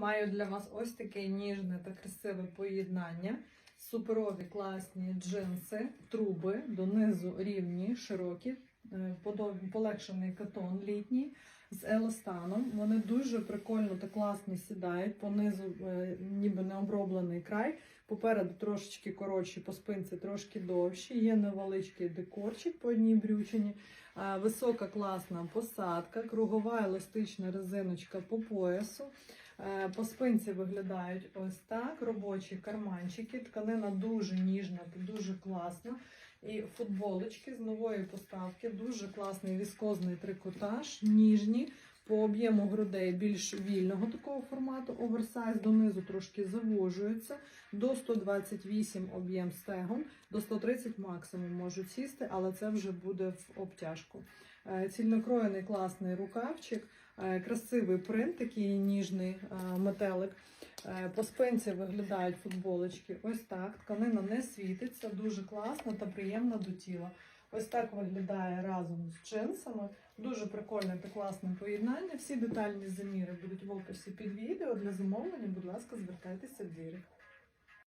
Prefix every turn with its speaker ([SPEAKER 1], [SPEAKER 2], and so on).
[SPEAKER 1] Маю для вас ось таке ніжне та красиве поєднання. Суперові класні джинси, труби, донизу рівні, широкі, е, полегшений катон літній з еластаном. Вони дуже прикольно та класно сідають. Понизу е, ніби не оброблений край. Попереду трошечки коротші, по спинці трошки довші. Є невеличкий декорчик по одній брючині. Висока класна посадка, кругова еластична резиночка по поясу. Е, По спинці виглядають ось так. Робочі карманчики. Тканина дуже ніжна дуже класна. І футболочки з нової поставки. Дуже класний віскозний трикотаж, ніжні. По об'єму грудей більш вільного такого формату, оверсайз донизу трошки завожується. До 128 об'єм стегон, до 130 максимум можуть сісти, але це вже буде в обтяжку. Е, Цільнокроєний класний рукавчик, е, красивий принт, такий ніжний е, метелик. По спинці виглядають футболочки. Ось так. Тканина не світиться, дуже класна та приємна до тіла. Ось так виглядає разом з джинсами. Дуже прикольне та класне поєднання. Всі детальні заміри будуть в описі під відео. Для замовлення, будь ласка, звертайтеся в дірект.